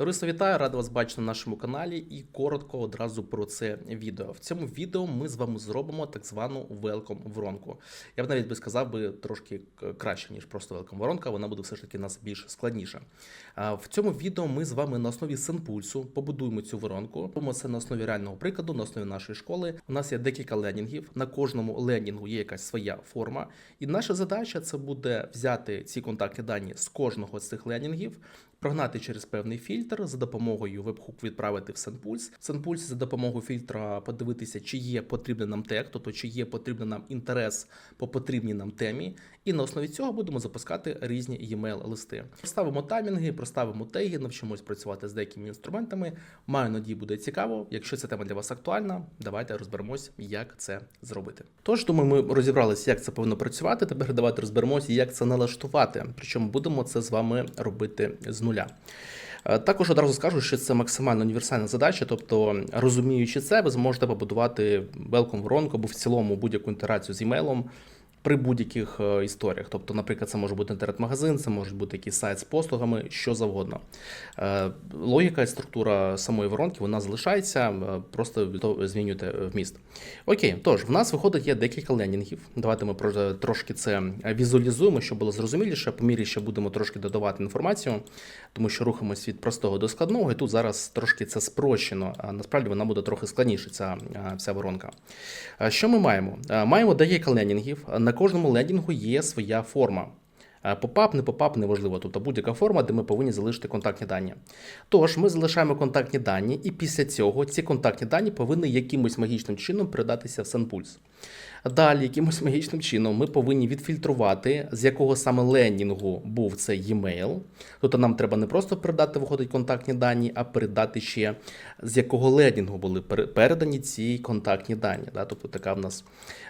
Товариство вітаю, радий вас бачити на нашому каналі і коротко одразу про це відео. В цьому відео ми з вами зробимо так звану велком воронку. Я б навіть би сказав би трошки краще, ніж просто велком воронка, вона буде все ж таки нас більш складніша. В цьому відео ми з вами на основі сенпульсу побудуємо цю воронку. Робимо це на основі реального прикладу, на основі нашої школи. У нас є декілька ленінгів. На кожному ленінгу є якась своя форма. І наша задача це буде взяти ці контактні дані з кожного з цих ленінгів, прогнати через певний фільтр за допомогою вебхук відправити в Сенпульс. В SendPulse за допомогою фільтра подивитися, чи є потрібний нам тег, тобто чи є потрібний нам інтерес по потрібній нам темі. І на основі цього будемо запускати різні e-mail листи. Проставимо таймінги, проставимо теги, навчимось працювати з деякими інструментами. Маю надію, буде цікаво. Якщо ця тема для вас актуальна, давайте розберемось, як це зробити. Тож, думаю, ми розібралися, як це повинно працювати. Тепер давайте розберемося, як це налаштувати. Причому будемо це з вами робити з нуля. Е, Також одразу скажу, що це максимально універсальна задача, тобто, розуміючи це, ви зможете побудувати welcome воронку або в цілому будь-яку інтерацію з імейлом при будь-яких е, історіях. Тобто, наприклад, це може бути інтернет-магазин, це може бути якийсь сайт з послугами, що завгодно. Е, Логіка і структура самої воронки вона залишається, е, просто змінюєте вміст. Окей, тож в нас виходить є декілька ленінгів. Давайте ми трошки це візуалізуємо, щоб було зрозуміліше. По мірі ще будемо трошки додавати інформацію, тому що рухаємось від простого до складного, і тут зараз трошки це спрощено. А насправді вона буде трохи складніше, ця вся воронка. Що ми маємо? Маємо декілька ленінгів. На кожному лендінгу є своя форма. Е, Попап, не попап, неважливо. Тобто будь-яка форма, де ми повинні залишити контактні дані. Тож ми залишаємо контактні дані, і після цього ці контактні дані повинні якимось магічним чином передатися в SendPulse. Далі, якимось магічним чином, ми повинні відфільтрувати, з якого саме ленінгу був цей e-mail. Тобто нам треба не просто передати, виходить, контактні дані, а передати ще з якого ленінгу були передані ці контактні дані. Да? Тобто така в нас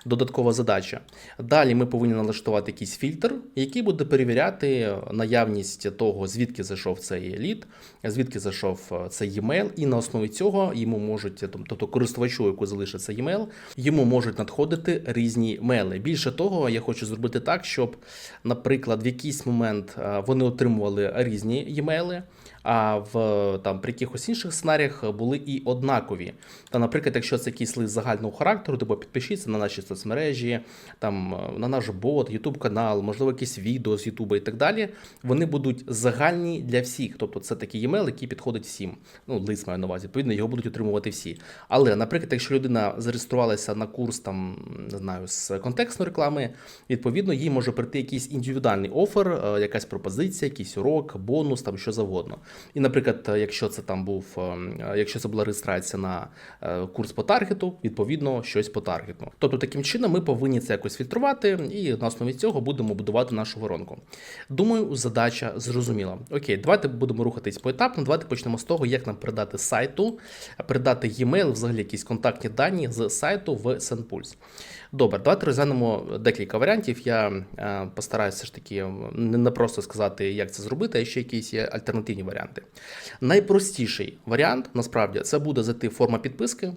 додаткова задача. Далі ми повинні налаштувати якийсь фільтр, який буде перевіряти наявність того, звідки зайшов цей лід, звідки зайшов е, цей e-mail, і на основі цього йому можуть, тобто користувачу, яку залишиться e-mail, йому можуть надходити різні мели. Більше того, я хочу зробити так, щоб, наприклад, в якийсь момент е, вони отримували різні e-mail, а в там при якихось інших сценаріях були і однакові. Та, наприклад, якщо це якийсь лист загального характеру, типу підпишіться на наші соцмережі, там е, на наш бот, YouTube канал, можливо, якісь відео з YouTube і так далі. Вони будуть загальні для всіх. Тобто це такий e-mail, який підходить всім. Ну, лист маю на увазі, відповідно, його будуть отримувати всі. Але, наприклад, якщо людина зареєструвалася на курс там, не знаю, з контекстної реклами, відповідно, їй може прийти якийсь індивідуальний офер, е, якась пропозиція, якийсь урок, бонус, там що завгодно. І, наприклад, е, якщо це там був, е, якщо це була реєстрація на е, курс по таргету, відповідно, щось по таргету. Тобто, таким чином ми повинні це якось фільтрувати, і на основі цього будемо будувати нашу воронку. Думаю, задача зрозуміла. Окей, давайте будемо рухатись поетапно. Давайте почнемо з того, як нам передати сайту, передати e-mail, взагалі якісь контактні дані з сайту в SendPulse. Добре, давайте розглянемо декілька варіантів. Я е, постараюся все ж таки е, не просто сказати, як це зробити, а ще якісь є альтернативні варіанти. Найпростіший варіант насправді це буде зайти форма підписки.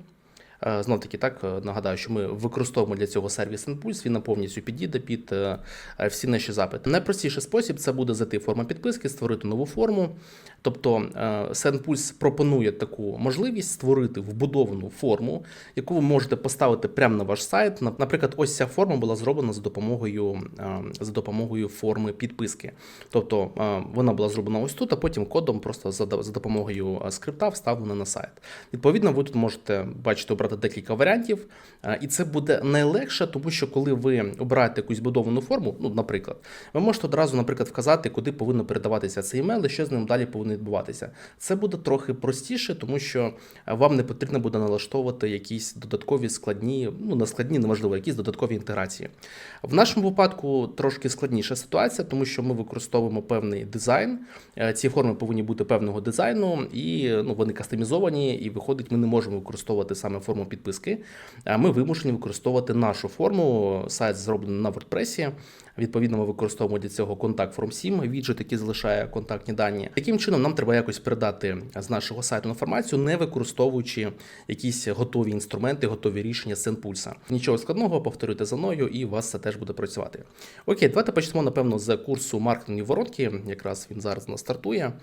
Знов таки, так е, нагадаю, що ми використовуємо для цього сервіс Impulse, він повністю підійде під е, е, всі наші запити. Найпростіший спосіб це буде зайти в форму підписки, створити нову форму. Тобто е, SendPulse пропонує таку можливість створити вбудовану форму, яку ви можете поставити прямо на ваш сайт. Наприклад, ось ця форма була зроблена за допомогою, е, за допомогою форми підписки. Тобто е, вона була зроблена ось тут, а потім кодом просто за, допомогою скрипта вставлена на сайт. Відповідно, ви тут можете бачити обрати декілька варіантів, і це буде найлегше, тому що коли ви обираєте якусь будовану форму, ну, наприклад, ви можете одразу, наприклад, вказати, куди повинно передаватися цей емейл і що з ним далі повинно відбуватися. Це буде трохи простіше, тому що е, вам не потрібно буде налаштовувати якісь додаткові складні, ну не складні, неважливо, якісь додаткові інтеграції. В нашому випадку трошки складніша ситуація, тому що ми використовуємо певний дизайн. Е, Ці форми повинні бути певного дизайну, і ну, вони кастомізовані, і виходить, ми не можемо використовувати саме форму підписки. А ми вимушені використовувати нашу форму. Сайт зроблений на WordPress. Відповідно, ми використовуємо для цього контакт from SIM, віджит, який залишає контактні дані. Таким чином, нам треба якось передати з нашого сайту інформацію, не використовуючи якісь готові інструменти, готові рішення з Сенпульса. Нічого складного, повторюйте за мною, і у вас це теж буде працювати. Окей, давайте почнемо, напевно, з курсу маркетингу воронки. Якраз він зараз у нас стартує,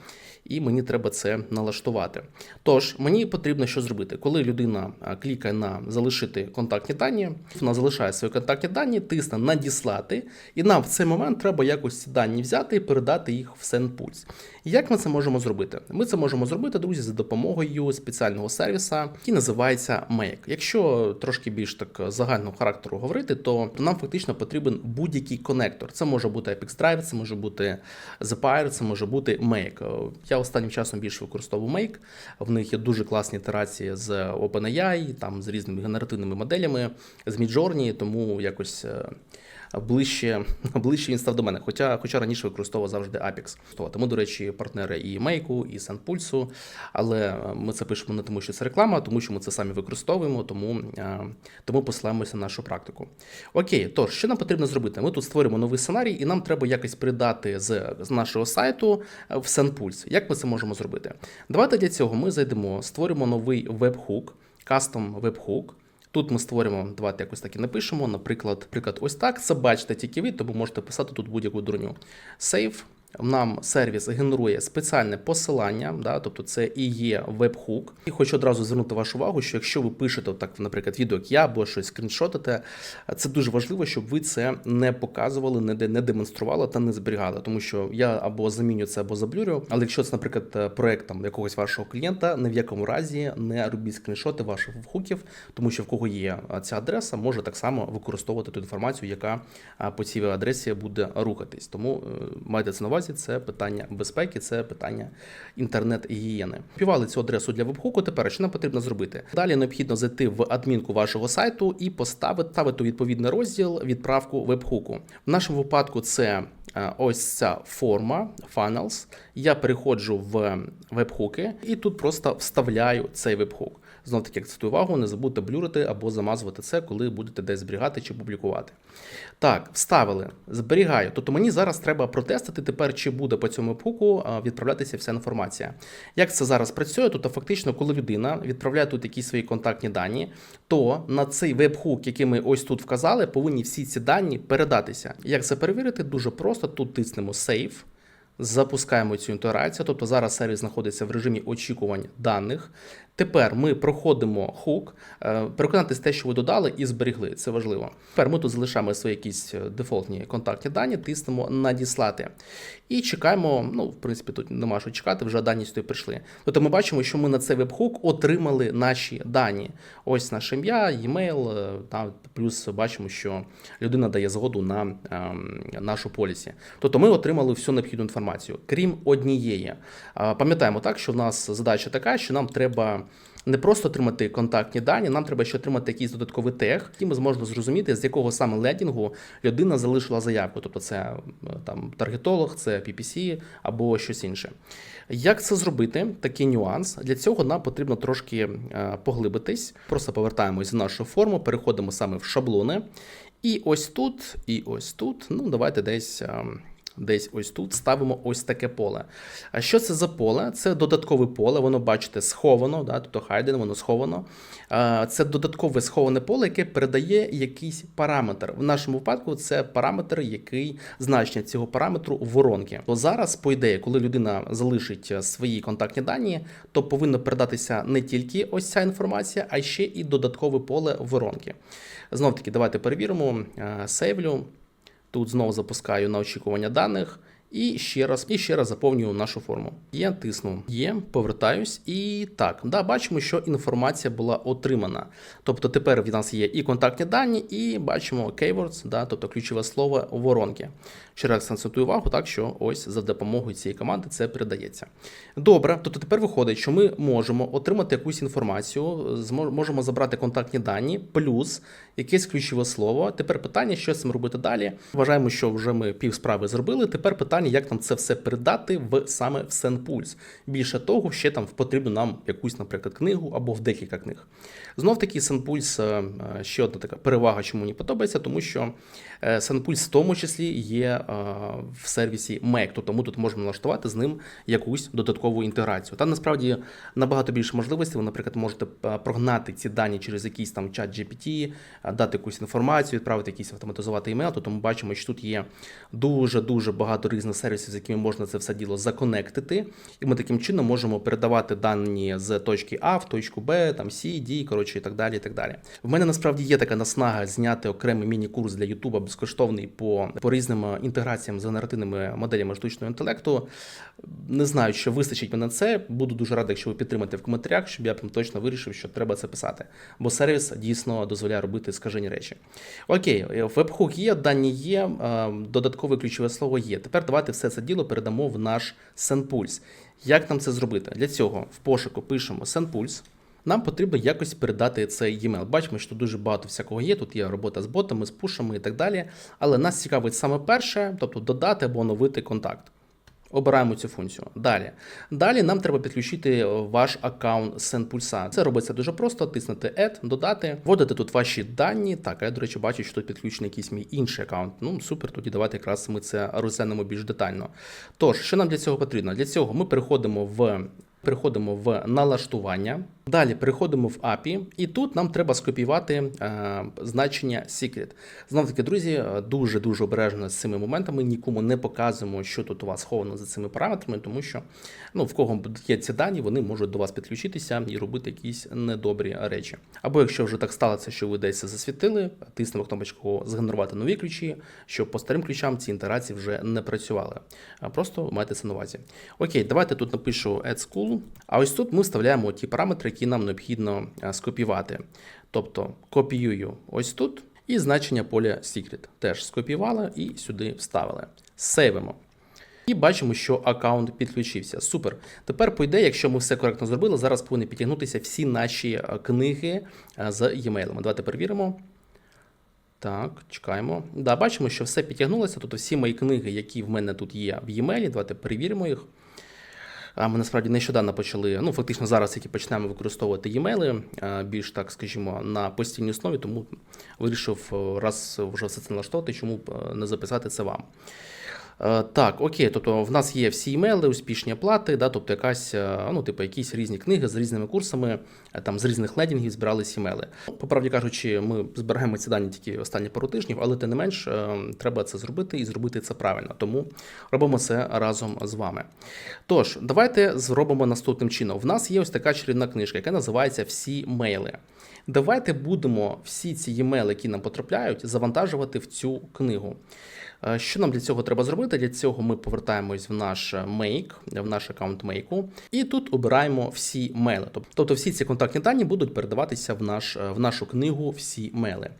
і мені треба це налаштувати. Тож, мені потрібно що зробити, коли людина клікає на залишити контактні дані, вона залишає свої контактні дані, тисне надіслати, нам в цей момент треба якось ці дані взяти і передати їх в Сенпульс. Як ми це можемо зробити? Ми це можемо зробити, друзі, за допомогою спеціального сервіса, який називається Make. Якщо трошки більш так загального характеру говорити, то нам фактично потрібен будь-який конектор. Це може бути Apex Drive, це може бути Zapier, це може бути Make. Я останнім часом більше використовую Make. В них є дуже класні ітерації з OpenAI, там з різними генеративними моделями, з Midjourney, тому якось. Е, Ближче, ближче він став до мене, хоча, хоча раніше використовував завжди Apex. Тому, до речі, партнери і Мейку, і SunPulse, але ми це пишемо не тому, що це реклама, тому що ми це самі використовуємо, тому, е, тому посилаємося на нашу практику. Окей, тож, що нам потрібно зробити? Ми тут створюємо новий сценарій, і нам треба якось придати з, нашого сайту в SunPulse. Як ми це можемо зробити? Давайте для цього ми зайдемо, створимо новий веб-хук, кастом веб-хук. Тут ми створюємо, давайте якось так і напишемо. Наприклад, наприклад, ось так. Це бачите тільки ви, тому можете писати тут будь-яку дурню. Save. Нам сервіс генерує спеціальне посилання, да, тобто це і є веб-хук. І хочу одразу звернути вашу увагу, що якщо ви пишете, так, наприклад, відео, як я або щось скріншотите, це дуже важливо, щоб ви це не показували, не, не демонстрували та не зберігали. Тому що я або заміню це, або заблюрю. Але якщо це, наприклад, проект там якогось вашого клієнта, ні в якому разі не робіть скріншоти ваших веб-хуків, тому що в кого є ця адреса, може так само використовувати ту інформацію, яка по цій адресі буде рухатись. Тому е, майте це на увазі, це питання безпеки, це питання інтернет-гігієни. Півали цю адресу для вебхуку. Тепер що нам потрібно зробити? Далі необхідно зайти в адмінку вашого сайту і поставити ставити відповідний розділ відправку вебхуку. В нашому випадку це. е, Ось ця форма Funnels. Я переходжу в вебхуки і тут просто вставляю цей вебхук. Знов таки акцентую увагу, не забудьте блюрити або замазувати це, коли будете десь зберігати чи публікувати. Так, вставили, зберігаю. Тобто мені зараз треба протестити тепер, чи буде по цьому а, відправлятися вся інформація. Як це зараз працює? Тобто, фактично, коли людина відправляє тут якісь свої контактні дані, то на цей вебхук, який ми ось тут вказали, повинні всі ці дані передатися. Як це перевірити? Дуже просто. Тут тиснемо Save. Запускаємо цю інтерацію, тобто зараз сервіс знаходиться в режимі очікувань даних. Тепер ми проходимо хук, е, переконатись те, що ви додали, і зберігли. Це важливо. Тепер ми тут залишаємо свої якісь е, дефолтні контактні дані, тиснемо надіслати. І чекаємо. Ну, в принципі, тут нема що чекати, вже дані сюди прийшли. Тобто ми бачимо, що ми на цей вебхук отримали наші дані. Ось наше ім'я, e-mail, е, та плюс бачимо, що людина дає згоду на ем, нашу полісі. Тобто ми отримали всю необхідну інформацію, крім однієї. Пам'ятаємо так, що в нас задача така, що нам треба. Не просто отримати контактні дані, нам треба ще отримати якийсь додатковий тег, який ми зможемо зрозуміти, з якого саме лендінгу людина залишила заявку. Тобто це е, там таргетолог, це PPC або щось інше. Як це зробити? Такий нюанс. Для цього нам потрібно трошки е, поглибитись. Просто повертаємось в нашу форму, переходимо саме в шаблони. І ось тут, і ось тут. Ну, давайте десь. Десь ось тут ставимо ось таке поле. А що це за поле? Це додаткове поле, воно, бачите, сховано, да, тобто хайден, воно сховано. Це додаткове сховане поле, яке передає якийсь параметр. В нашому випадку це параметр, який значення цього параметру воронки. То зараз, по ідеї, коли людина залишить свої контактні дані, то повинно передатися не тільки ось ця інформація, а ще і додаткове поле воронки. Знов таки, давайте перевіримо. Сейвлю. Тут знову запускаю на очікування даних. І ще раз, і ще раз заповнюю нашу форму. Я тисну, є, повертаюсь. І так, да, бачимо, що інформація була отримана. Тобто тепер в нас є і контактні дані, і бачимо keywords, да, тобто ключове слово воронки. Ще раз акцентую увагу, так що ось за допомогою цієї команди це передається. Добре, тобто тепер виходить, що ми можемо отримати якусь інформацію, можемо забрати контактні дані, плюс якесь ключове слово. Тепер питання, що з цим робити далі. Вважаємо, що вже ми пів справи зробили. Тепер питання, як нам це все передати в саме в SendPulse. Більше того, ще там потрібно нам якусь, наприклад, книгу або в декілька книг. Знов таки, SendPulse е, е, ще одна така перевага, чому мені подобається, тому що Е, SendPulse в тому числі є е, в сервісі Make, тобто ми тут можемо налаштувати з ним якусь додаткову інтеграцію. Там насправді набагато більше можливостей. Ви, наприклад, можете е, прогнати ці дані через якийсь там чат GPT, дати якусь інформацію, відправити якийсь автоматизувати імейл. Тобто ми бачимо, що тут є дуже дуже багато різних сервісів, з якими можна це все діло законектити, і ми таким чином можемо передавати дані з точки А в точку Б, там C, D, коротше, і так далі. і так далі. В мене насправді є така наснага зняти окремий міні-курс для Ютуба безкоштовний по, по різним е, інтеграціям з генеративними моделями штучного інтелекту. Не знаю, що вистачить мене це. Буду дуже радий, якщо ви підтримаєте в коментарях, щоб я прям точно вирішив, що треба це писати. Бо сервіс дійсно дозволяє робити скажені речі. Окей, вебхук є, дані є, е, додаткове ключове слово є. Тепер давайте все це діло передамо в наш SendPulse. Як нам це зробити? Для цього в пошуку пишемо SendPulse. Нам потрібно якось передати цей e-mail. Бачимо, що дуже багато всякого є. Тут є робота з ботами, з пушами і так далі. Але нас цікавить саме перше, тобто додати або оновити контакт. Обираємо цю функцію. Далі. Далі нам треба підключити ваш аккаунт SendPulse. Це робиться дуже просто: тиснути Add, додати, вводити тут ваші дані. Так, я, до речі, бачу, що тут підключений якийсь мій інший аккаунт. Ну, супер, тоді давайте якраз ми це розглянемо більш детально. Тож, що нам для цього потрібно? Для цього ми переходимо в. Переходимо в налаштування, далі переходимо в API, і тут нам треба скопіювати е, значення secret. Знов таки, друзі, дуже дуже обережно з цими моментами. Нікому не показуємо, що тут у вас сховано за цими параметрами, тому що ну, в кого є ці дані, вони можуть до вас підключитися і робити якісь недобрі речі. Або якщо вже так сталося, що ви десь засвітили, тиснемо кнопочку згенерувати нові ключі, щоб по старим ключам ці інтерації вже не працювали. Просто майте це на увазі. Окей, давайте тут напишу add school. А ось тут ми вставляємо ті параметри, які нам необхідно е, скопіювати. Тобто копіюю ось тут, і значення поля secret теж скопіювала і сюди вставили. Сейвимо. І бачимо, що аккаунт підключився. Супер. Тепер, по якщо ми все коректно зробили, зараз повинні підтягнутися всі наші е, книги е, з e-mailами. Давайте перевіримо. Так, чекаємо. Да, бачимо, що все підтягнулося. Тобто всі мої книги, які в мене тут є в e-mail, давайте перевіримо їх. Ми насправді нещодавно почали, ну фактично зараз, тільки почнемо використовувати e-mail, більш так, скажімо, на постійній основі, тому вирішив раз вже все це налаштовувати, чому не записати це вам. Е, так, окей, тобто в нас є всі імейли, успішні оплати, да, тобто якась, е, ну, типу, якісь різні книги з різними курсами, е, там з різних лендінгів збиралися імейли. По правді кажучи, ми зберігаємо ці дані тільки останні пару тижнів, але тим не менш треба це зробити і зробити це правильно. Тому робимо це разом з вами. Тож, давайте зробимо наступним чином. В нас є ось така чарівна книжка, яка називається Всі мейли. Давайте будемо всі ці e-mail, які нам потрапляють, завантажувати в цю книгу. Е, що нам для цього треба зробити? Для цього ми повертаємось в наш Make, в наш аккаунт Make, і тут обираємо всі мейли. Тобто всі ці контактні дані будуть передаватися в наш, в нашу книгу всі мейли.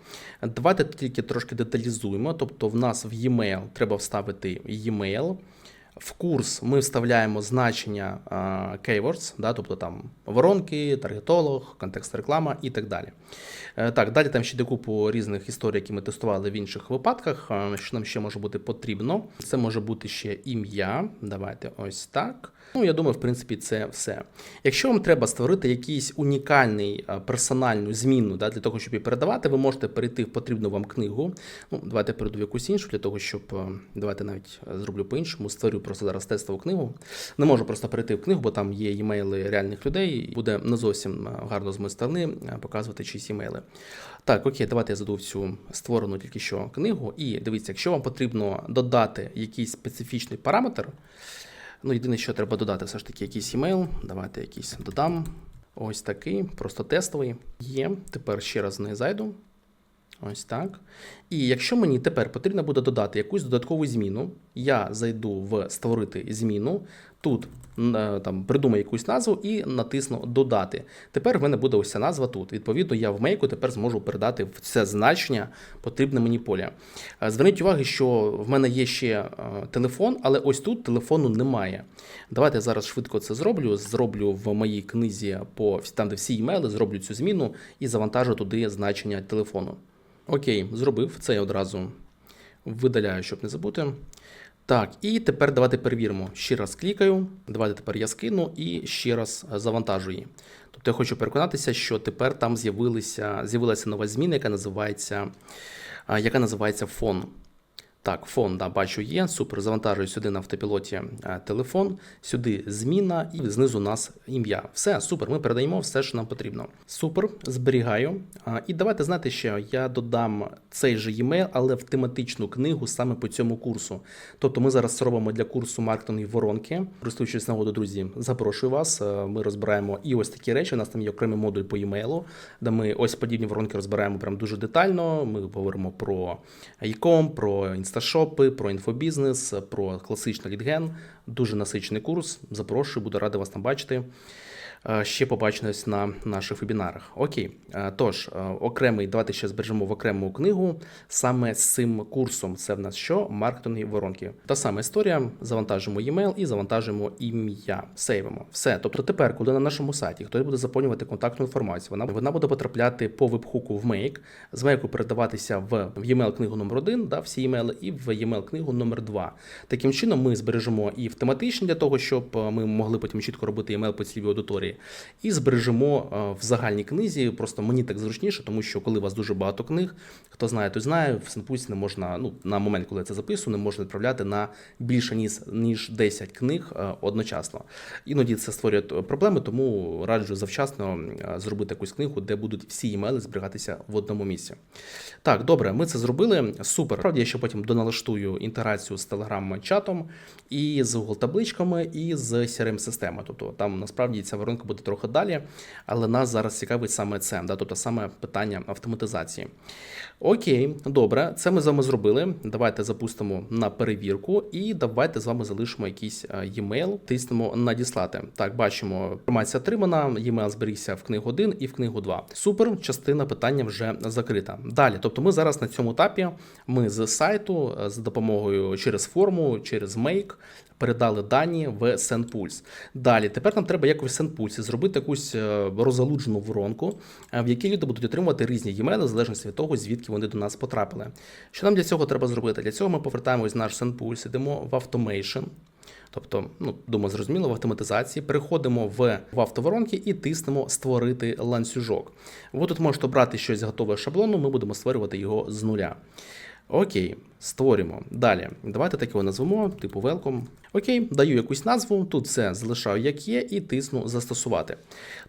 Давайте тільки трошки деталізуємо. Тобто, в нас в e-mail треба вставити e-mail. В курс ми вставляємо значення keywords, да, тобто там воронки, таргетолог, контекст реклама і так далі. Е, так, далі там ще де купу різних історій, які ми тестували в інших випадках. Що нам ще може бути потрібно? Це може бути ще ім'я. Давайте ось так. Ну, я думаю, в принципі, це все. Якщо вам треба створити якийсь унікальний персональну зміну да, для того, щоб її передавати, ви можете перейти в потрібну вам книгу. Ну, Давайте перейду в якусь іншу, для того, щоб давайте навіть зроблю по-іншому. Створю просто зараз тестову книгу. Не можу просто перейти в книгу, бо там є імейли реальних людей. і Буде не зовсім гарно з моєї сторони показувати чиїсь імейли. Так, окей, давайте я заду цю створену тільки що книгу. І дивіться, якщо вам потрібно додати якийсь специфічний параметр. Ну, єдине, що треба додати, все ж таки якийсь імейл. Давайте якийсь додам. Ось такий, просто тестовий. Є. Тепер ще раз не зайду. Ось так. І якщо мені тепер потрібно буде додати якусь додаткову зміну, я зайду в створити зміну, тут е, там придумаю якусь назву і натисну Додати. Тепер в мене буде ось ця назва тут. Відповідно, я в мейку тепер зможу передати в це значення потрібне мені поле. Е, зверніть увагу, що в мене є ще е, телефон, але ось тут телефону немає. Давайте я зараз швидко це зроблю. Зроблю в моїй книзі по там, де всі імейли, зроблю цю зміну і завантажу туди значення телефону. Окей, зробив це я одразу видаляю, щоб не забути. Так, і тепер давайте перевіримо. Ще раз клікаю. Давайте тепер я скину і ще раз завантажую її. Тобто я хочу переконатися, що тепер там з'явилася нова зміна, яка називається яка називається фон. Так, фон, да, бачу, є. Супер. Завантажую сюди на автопілоті е, телефон, сюди зміна, і знизу у нас ім'я. Все, супер. Ми передаємо все, що нам потрібно. Супер, зберігаю. І давайте знати, що я додам цей же e-mail, але в тематичну книгу саме по цьому курсу. Тобто ми зараз робимо для курсу маркетинг і воронки. Користуючись нагоду, друзі, запрошую вас. Е, Ми розбираємо і ось такі речі. У нас там є окремий модуль по e-mail, де ми ось подібні воронки розбираємо прям дуже детально. Ми говоримо про e-com, про інсташопи, про інфобізнес, про класичний лідген. Дуже насичений курс. Запрошую, буду радий вас там бачити. Е, Ще побачимось на наших вебінарах. Окей, Е, тож е, окремий, давайте ще збережемо в окрему книгу саме з цим курсом. Це в нас що? Маркетинг і воронки. Та сама історія. Завантажимо e-mail і завантажимо ім'я. Сейвимо. Все. Тобто тепер, коли на нашому сайті хтось буде заповнювати контактну інформацію, вона, вона буде потрапляти по вебхуку в Make, з Make передаватися в e-mail книгу номер 1 да, всі e-mail, і в e-mail книгу номер 2 Таким чином ми збережемо і в тематичні для того, щоб ми могли потім чітко робити email по цільовій аудиторії, і збережемо е, в загальній книзі. Просто мені так зручніше, тому що коли у вас дуже багато книг, хто знає, той знає, в Сенпульсі не можна, ну на момент, коли я це записую, не можна відправляти на більше ніж ніж 10 книг е, одночасно. Іноді це створює проблеми, тому раджу завчасно е, зробити якусь книгу, де будуть всі імейли зберігатися в одному місці. Так, добре, ми це зробили. Супер. Правда, я ще потім доналаштую інтеграцію з Telegram-чатом і з Google табличками, і з crm системою Тобто там насправді ця воронка буде трохи далі, але нас зараз цікавить саме це, да? тобто саме питання автоматизації. Окей, добре, це ми з вами зробили. Давайте запустимо на перевірку і давайте з вами залишимо якийсь е, e-mail, тиснемо надіслати. Так, бачимо, інформація отримана, e-mail зберігся в книгу 1 і в книгу 2. Супер, частина питання вже закрита. Далі, тобто ми зараз на цьому етапі ми з сайту е, за допомогою через форму, через Make передали дані в SendPulse. Далі, тепер нам треба якось в SendPulse зробити якусь е, розгалуджену воронку, е, в якій люди будуть отримувати різні e-maili, в залежності від того, звідки вони до нас потрапили. Що нам для цього треба зробити? Для цього ми повертаємось в наш SendPulse, йдемо в Automation. Тобто, ну, думаю, зрозуміло, в автоматизації переходимо в, в автоворонки і тиснемо Створити ланцюжок. Ви тут можете обрати щось готове шаблону, ми будемо створювати його з нуля. Окей, створюємо. Далі. Давайте так його назвемо, типу welcome. Окей, даю якусь назву, тут все залишаю як є, і тисну застосувати.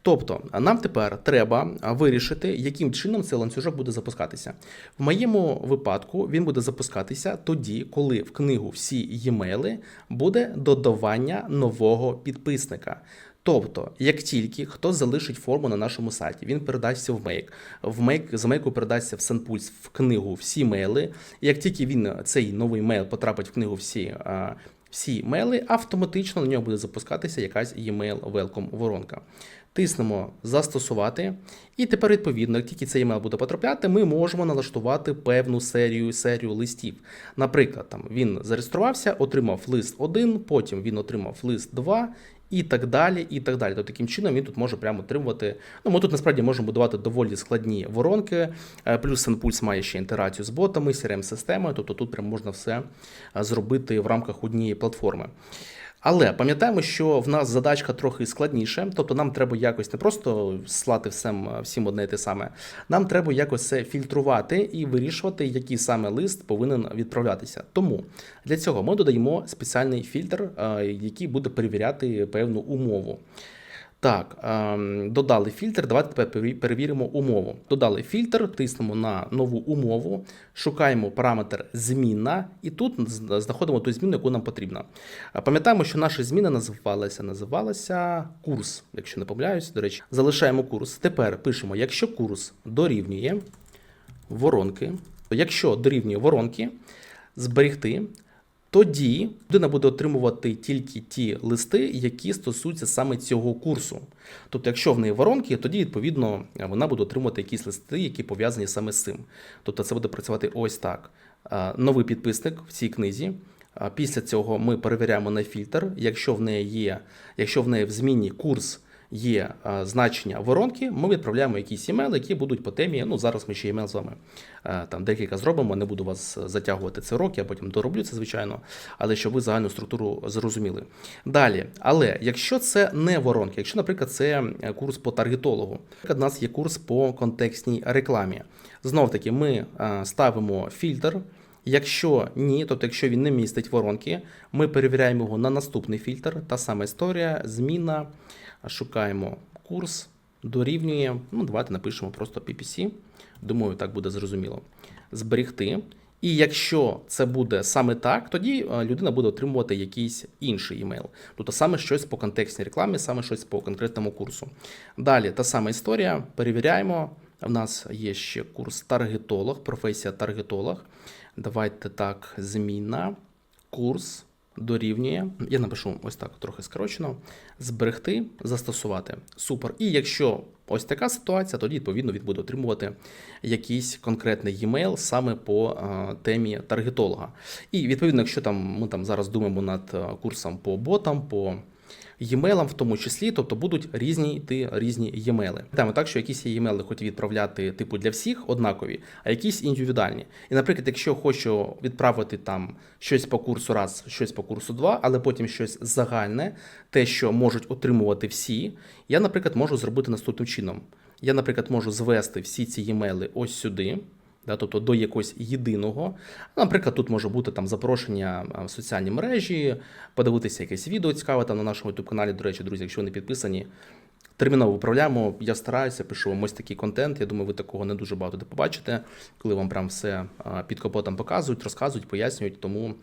Тобто, нам тепер треба вирішити, яким чином цей ланцюжок буде запускатися. В моєму випадку він буде запускатися тоді, коли в книгу всі e-maili буде додавання нового підписника. Тобто, як тільки хтось залишить форму на нашому сайті, він передасться в Make, в Make, з Make передасться в SendPulse в книгу всі мейли. Як тільки він цей новий мейл потрапить в книгу всі. Всі мейли, автоматично на нього буде запускатися якась e-mail welcome воронка. Тиснемо застосувати. І тепер, відповідно, як тільки цей емейл буде потрапляти, ми можемо налаштувати певну серію серію листів. Наприклад, там він зареєструвався, отримав лист 1, потім він отримав лист 2. І так далі, і так далі. То таким чином він тут може прямо отримувати. Ну, ми тут насправді можемо будувати доволі складні воронки. Е, Плюс SendPulse має ще інтерацію з ботами, crm системою тобто тут прямо можна все е, зробити в рамках однієї платформи. Але пам'ятаємо, що в нас задачка трохи складніша, тобто нам треба якось не просто слати всім, всім одне і те саме. Нам треба якось це фільтрувати і вирішувати, який саме лист повинен відправлятися. Тому для цього ми додаємо спеціальний фільтр, е, який буде перевіряти певну умову. Так, ем, додали фільтр. Давайте тепер перевіримо умову. Додали фільтр, тиснемо на нову умову, шукаємо параметр змінна, і тут знаходимо ту зміну, яку нам потрібно. Пам'ятаємо, що наша зміна називалася, називалася курс, якщо не помиляюсь, до речі, залишаємо курс. Тепер пишемо, якщо курс дорівнює воронки, якщо дорівнює воронки, зберегти. Тоді людина буде отримувати тільки ті листи, які стосуються саме цього курсу. Тобто, якщо в неї воронки, тоді відповідно вона буде отримувати якісь листи, які пов'язані саме з цим. Тобто, це буде працювати ось так: новий підписник в цій книзі. Після цього ми перевіряємо на фільтр. Якщо в неї є, якщо в неї в зміні курс є е, значення воронки, ми відправляємо якісь імейли, які будуть по темі. Ну, зараз ми ще імейл з вами е, там декілька зробимо. Не буду вас затягувати це урок, я потім дороблю це, звичайно, але щоб ви загальну структуру зрозуміли. Далі, але якщо це не воронки, якщо, наприклад, це е, курс по таргетологу, наприклад, у нас є курс по контекстній рекламі. Знов таки, ми ставимо фільтр. Якщо ні, тобто якщо він не містить воронки, ми перевіряємо його на наступний фільтр. Та сама історія, зміна, шукаємо курс, дорівнює. Ну, давайте напишемо просто PPC. Думаю, так буде зрозуміло. Зберегти. І якщо це буде саме так, тоді е, людина буде отримувати якийсь інший імейл. Тобто саме щось по контекстній рекламі, саме щось по конкретному курсу. Далі та сама історія. Перевіряємо. У нас є ще курс таргетолог, професія таргетолог. Давайте так, зміна, курс дорівнює. Я напишу ось так трохи скорочено. Зберегти, застосувати. Супер. І якщо ось така ситуація, тоді відповідно він буде отримувати якийсь конкретний e-mail саме по е, темі таргетолога. І відповідно, якщо там ми там зараз думаємо над е, курсом по ботам, по e-mailам в тому числі, тобто будуть різні йти різні e-mail. Там так, що якісь e-mail хочуть відправляти типу для всіх однакові, а якісь індивідуальні. І, наприклад, якщо хочу відправити там щось по курсу раз, щось по курсу два, але потім щось загальне, те, що можуть отримувати всі, я, наприклад, можу зробити наступним чином. Я, наприклад, можу звести всі ці e-mail ось сюди. Да, тобто до якогось єдиного. Наприклад, тут може бути там запрошення в соціальні мережі, подивитися якесь відео цікаве там на нашому youtube каналі. До речі, друзі, якщо ви не підписані, терміново виправляємо. Я стараюся, пишу вам ось такий контент. Я думаю, ви такого не дуже багато де побачите, коли вам прям все під капотом показують, розказують, пояснюють. Тому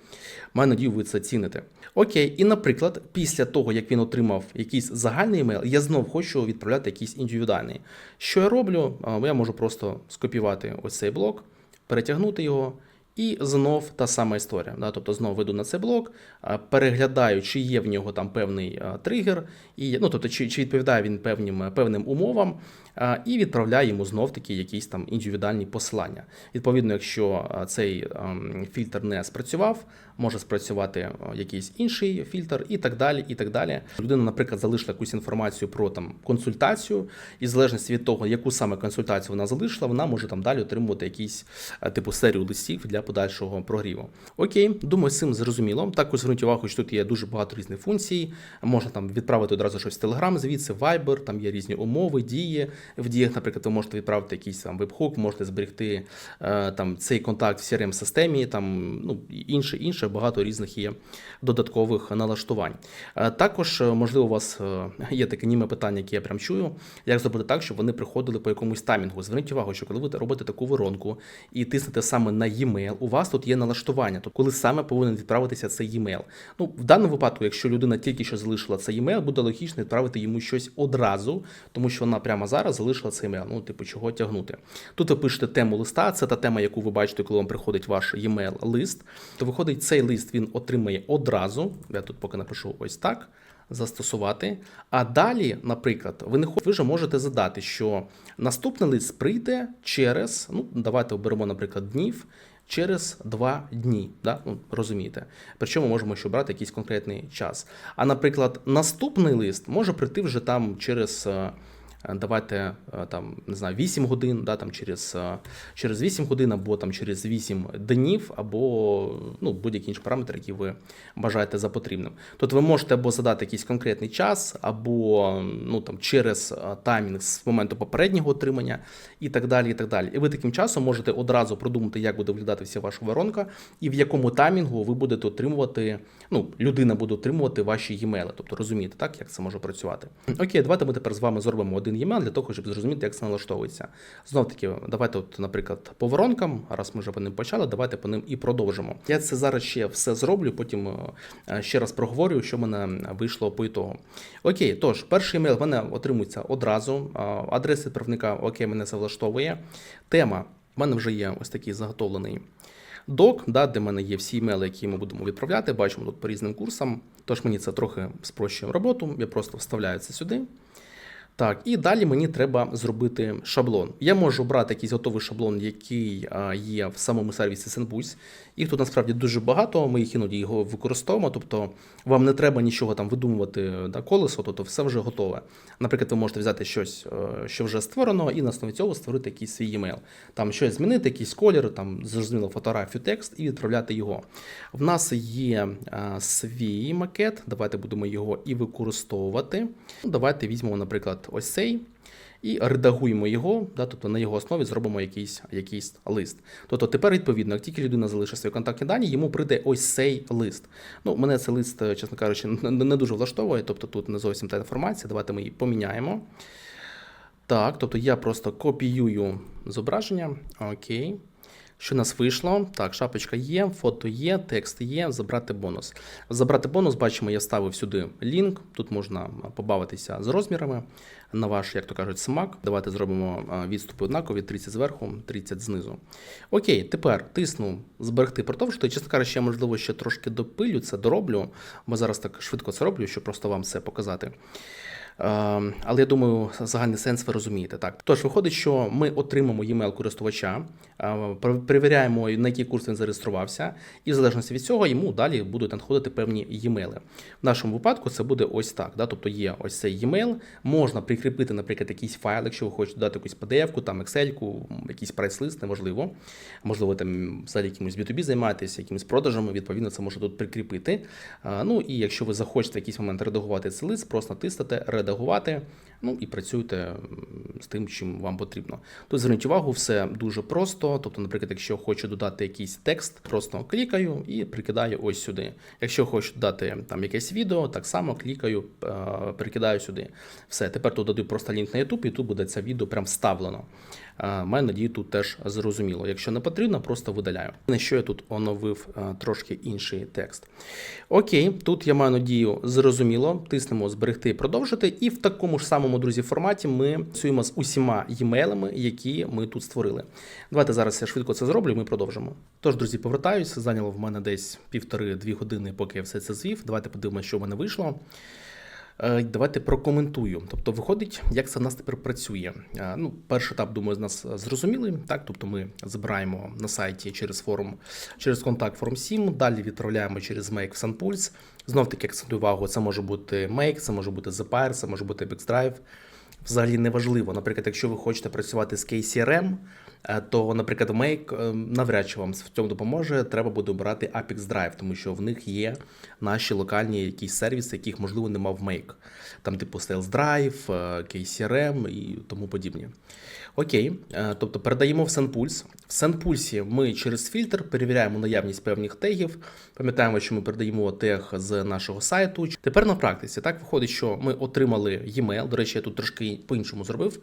маю надію, ви це ціните. Окей, і, наприклад, після того, як він отримав якийсь загальний емейл, я знов хочу відправляти якийсь індивідуальний. Що я роблю? Я можу просто скопіювати ось цей блок, перетягнути його. І знов та сама історія. Да? Тобто знов веду на цей блок, переглядаю, чи є в нього там певний тригер, і, ну, тобто, чи чи відповідає він певним певним умовам, і відправляю йому знов таки якісь там індивідуальні посилання. Відповідно, якщо цей фільтр не спрацював, може спрацювати якийсь інший фільтр, і так далі. і так далі. Людина, наприклад, залишила якусь інформацію про там консультацію, і в залежності від того, яку саме консультацію вона залишила, вона може там далі отримувати якісь типу серію листів для подальшого прогріву. Окей, думаю, з цим зрозуміло. Також зверніть увагу, що тут є дуже багато різних функцій. Можна там відправити одразу щось в Telegram, звідси Viber, там є різні умови, дії. В діях, наприклад, ви можете відправити якийсь там вебхук, можете зберегти е, там цей контакт в crm системі там ну інше, інше, багато різних є додаткових налаштувань. Е, також, можливо, у вас е, є таке німе питання, яке я прям чую. Як зробити так, щоб вони приходили по якомусь таймінгу? Зверніть увагу, що коли ви робите таку воронку і тиснете саме на e-mail, у вас тут є налаштування, тобто коли саме повинен відправитися цей e-mail. Ну, в даному випадку, якщо людина тільки що залишила цей e-mail, буде логічно відправити йому щось одразу, тому що вона прямо зараз залишила цей емейл. Ну, типу, чого тягнути. Тут ви пишете тему листа, це та тема, яку ви бачите, коли вам приходить ваш e-mail лист. То виходить, цей лист він отримає одразу. Я тут поки напишу ось так. Застосувати. А далі, наприклад, ви не ви вже можете задати, що наступний лист прийде через, ну, давайте оберемо, наприклад, днів. Через два дні, да? ну, розумієте. Причому можемо ще брати якийсь конкретний час. А, наприклад, наступний лист може прийти вже там через Давайте е, там не знаю 8 годин, да, там через е, через 8 годин, або там через 8 днів, або ну, будь-які інші параметри, які ви бажаєте за потрібним. Тобто ви можете або задати якийсь конкретний час, або ну там через е, таймінг з моменту попереднього отримання, і так далі. І так далі. І ви таким часом можете одразу продумати, як буде виглядати вся ваша воронка, і в якому таймінгу ви будете отримувати. Ну, людина буде отримувати ваші e-mail. Тобто розумієте, так як це може працювати. Окей, давайте ми тепер з вами зробимо один e-mail для того, щоб зрозуміти, як це налаштовується. Знов таки, давайте, от, наприклад, по воронкам, раз ми вже по ним почали, давайте по ним і продовжимо. Я це зараз ще все зроблю, потім е, ще раз проговорю, що в мене вийшло по ітогу. Окей, тож, перший емейл в мене отримується одразу. Адрес відправника, окей, мене це влаштовує. Тема. в мене вже є ось такий заготовлений док, да, де в мене є всі імейли, які ми будемо відправляти. Бачимо тут по різним курсам. Тож мені це трохи спрощує роботу. Я просто вставляю це сюди. Так, і далі мені треба зробити шаблон. Я можу брати якийсь готовий шаблон, який є в самому сервісі SendPulse. Їх тут насправді дуже багато. Ми їх іноді його використовуємо. Тобто вам не треба нічого там видумувати да, колесо, тобто все вже готове. Наприклад, ви можете взяти щось, е, що вже створено, і на основі цього створити якийсь свій емейл. Там щось змінити, якийсь колір, там зрозуміло фотографію, текст і відправляти його. В нас є а, свій макет. Давайте будемо його і використовувати. Ну, Давайте візьмемо, наприклад, ось цей. І редагуємо його, да, тобто на його основі зробимо якийсь, якийсь лист. Тобто тепер, відповідно, як тільки людина залишить свої контактні дані, йому прийде ось цей лист. Ну, мене цей лист, чесно кажучи, не, не дуже влаштовує, тобто тут не зовсім та інформація. Давайте ми її поміняємо. Так, тобто я просто копіюю зображення. Окей. Що у нас вийшло? Так, шапочка є, фото є, текст є, забрати бонус. Забрати бонус, бачимо, я ставив сюди лінк. Тут можна побавитися з розмірами на ваш, як то кажуть, смак. Давайте зробимо відступи однакові: 30 зверху, 30 знизу. Окей, тепер тисну зберегти продовжити. Чесно кажучи, я, можливо, ще трошки допилю це, дороблю, бо зараз так швидко це роблю, щоб просто вам все показати. Ем, Але я думаю, загальний сенс ви розумієте. Так, тож виходить, що ми отримаємо e-mail користувача, е, перевіряємо, на який курс він зареєструвався, і в залежності від цього йому далі будуть надходити певні e-mail. В нашому випадку це буде ось так. Да? Тобто є ось цей e-mail, можна прикріпити, наприклад, якийсь файл, якщо ви хочете дати якусь PDF-ку, там Excel, якийсь прайс-лист, неважливо. Можливо, там взагалі якимось B2B займаєтеся, якимись продажами, відповідно, це можна тут прикріпити. Е, Ну і якщо ви захочете в якийсь момент редагувати цей лист, просто натиснете редагувати. Ну і працюйте з тим, чим вам потрібно. Тут зверніть увагу, все дуже просто. Тобто, наприклад, якщо хочу додати якийсь текст, просто клікаю і прикидаю ось сюди. Якщо хочу додати там якесь відео, так само клікаю, е, прикидаю сюди. Все, тепер тут додаю просто лінк на YouTube, і тут буде це відео прям вставлено. Е, Маю надію, тут теж зрозуміло. Якщо не потрібно, просто видаляю. На що я тут оновив е, трошки інший текст. Окей, тут я маю надію, зрозуміло. Тиснемо зберегти, продовжити, і в такому ж самому друзі форматі ми працюємо з усіма e-mailами, які ми тут створили. Давайте зараз я швидко це зроблю, ми продовжимо. Тож, друзі, повертаюся. Зайняло в мене десь півтори-дві години, поки я все це звів. Давайте подивимося, що в мене вийшло. Е, Давайте прокоментую. Тобто, виходить, як це в нас тепер працює. Е, Ну, перший етап, думаю, з нас зрозумілий. Так, тобто ми збираємо на сайті через форум, через контакт форм 7, далі відправляємо через Make в SunPulse. Знов таки акцентую увагу, це може бути Make, це може бути Zapier, це може бути BixDrive. Взагалі неважливо. Наприклад, якщо ви хочете працювати з KCRM, то, наприклад, Make е, навряд чи вам в цьому допоможе. Треба буде обирати Apex Drive, тому що в них є наші локальні якісь сервіси, яких можливо нема в Make. Там, типу, Sales Drive, е, KCRM і тому подібні. Окей, е, тобто передаємо в SendPulse. В SendPulse ми через фільтр перевіряємо наявність певних тегів. Пам'ятаємо, що ми передаємо тег з нашого сайту. Тепер на практиці так виходить, що ми отримали e-mail. До речі, я тут трошки по-іншому зробив.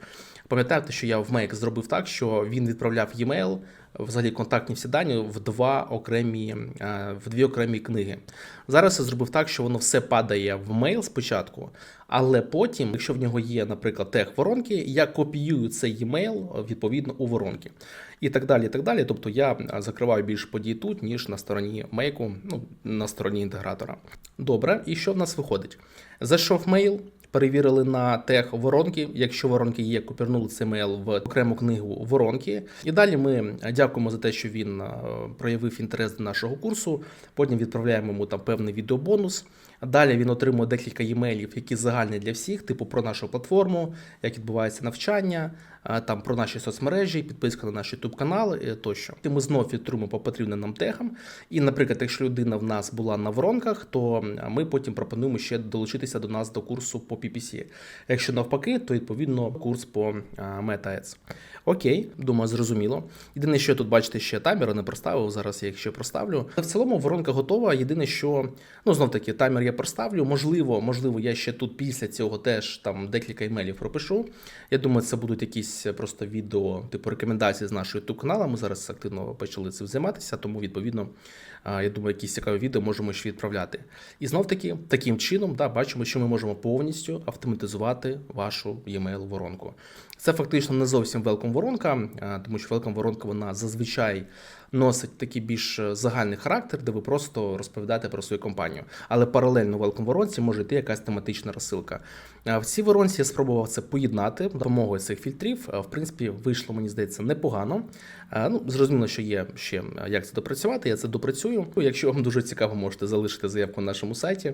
Пам'ятаєте, що я в Make зробив так, що він відправляв e-mail, взагалі контактні всі дані в два окремі е, в дві окремі книги. Зараз я зробив так, що воно все падає в мейл спочатку, але потім, якщо в нього є, наприклад, тег воронки, я копіюю цей e-mail відповідно у воронки. І так далі. і так далі. Тобто я закриваю більше подій тут, ніж на стороні мейку, ну, на стороні інтегратора. Добре, і що в нас виходить? Зайшов мейл. Перевірили на тех воронки. Якщо воронки є, копірнули цей мейл в окрему книгу воронки. І далі ми дякуємо за те, що він е, проявив інтерес до нашого курсу. Потім відправляємо йому там певний відеобонус. Далі він отримує декілька емейлів, які загальні для всіх, типу про нашу платформу, як відбувається навчання, е, там про наші соцмережі, підписка на наш YouTube канал е, тощо. І ми знов відтримуємо по потрібним нам тегам. І, наприклад, якщо людина в нас була на воронках, то ми потім пропонуємо ще долучитися до нас до курсу по PPC. Якщо навпаки, то відповідно курс по е, Meta Ads. Окей, думаю, зрозуміло. Єдине, що я тут бачите, ще таймер не проставив. Зараз я їх ще проставлю. В цілому воронка готова. Єдине, що ну знов таки таймер я проставлю. Можливо, можливо, я ще тут після цього теж там декілька імейлів пропишу. Я думаю, це будуть якісь просто відео, типу рекомендації з нашого youtube каналу. Ми зараз активно почали цим займатися, тому відповідно. Я думаю, якісь цікаві відео можемо ще відправляти. І знов таки, таким чином, да, бачимо, що ми можемо повністю автоматизувати вашу e-mail воронку. Це фактично не зовсім welcome воронка, тому що welcome воронка вона зазвичай носить такий більш е, загальний характер, де ви просто розповідаєте про свою компанію. Але паралельно в Welcome воронці може йти якась тематична розсилка. В цій воронці я спробував це поєднати допомогою цих фільтрів. В принципі, вийшло, мені здається, непогано. Ну, зрозуміло, що є ще як це допрацювати. Я це допрацюю. Ну, Якщо вам дуже цікаво, можете залишити заявку на нашому сайті,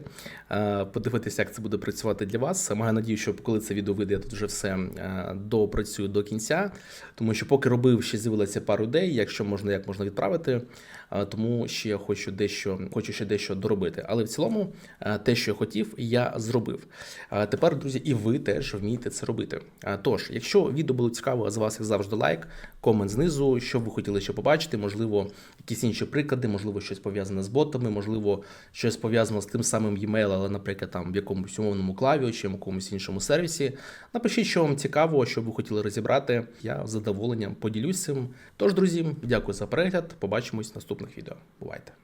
подивитися, як це буде працювати для вас. Маю надію, що коли це відео вийде, я тут вже все е, допрацюю до кінця, тому що поки робив, ще з'явилося пару ідей, якщо можна, як можна відправити. Тому ще хочу дещо, хочу ще дещо доробити. Але в цілому, те, що я хотів, я зробив. Тепер, друзі, і ви теж вмієте це робити. Тож, якщо відео було цікаво, з вас як завжди лайк, комент знизу, що ви хотіли ще побачити, можливо, якісь інші приклади, можливо, щось пов'язане з ботами, можливо, щось пов'язане з тим самим e-mail, але, наприклад, там в якомусь умовному клаві чи в якомусь іншому сервісі. Напишіть, що вам цікаво, що ви хотіли розібрати. Я з задоволенням поділюсь цим. Тож, друзі, дякую за перегляд. Побачимось в наступних відео. Бувайте!